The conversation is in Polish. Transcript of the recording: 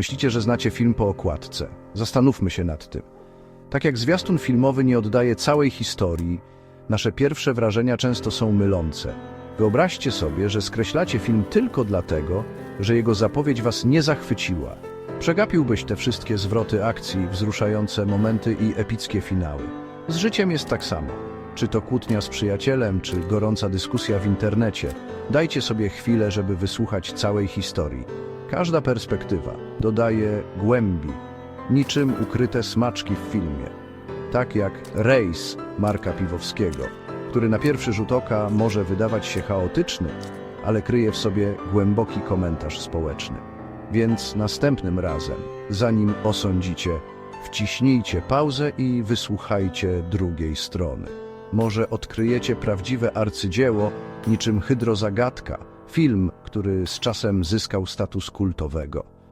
Myślicie, że znacie film po okładce. Zastanówmy się nad tym. Tak jak zwiastun filmowy nie oddaje całej historii, nasze pierwsze wrażenia często są mylące. Wyobraźcie sobie, że skreślacie film tylko dlatego, że jego zapowiedź was nie zachwyciła. Przegapiłbyś te wszystkie zwroty akcji, wzruszające momenty i epickie finały. Z życiem jest tak samo. Czy to kłótnia z przyjacielem, czy gorąca dyskusja w internecie. Dajcie sobie chwilę, żeby wysłuchać całej historii. Każda perspektywa dodaje głębi, niczym ukryte smaczki w filmie. Tak jak rejs Marka Piwowskiego, który na pierwszy rzut oka może wydawać się chaotyczny, ale kryje w sobie głęboki komentarz społeczny. Więc następnym razem, zanim osądzicie, wciśnijcie pauzę i wysłuchajcie drugiej strony. Może odkryjecie prawdziwe arcydzieło niczym hydrozagadka, film, który z czasem zyskał status kultowego.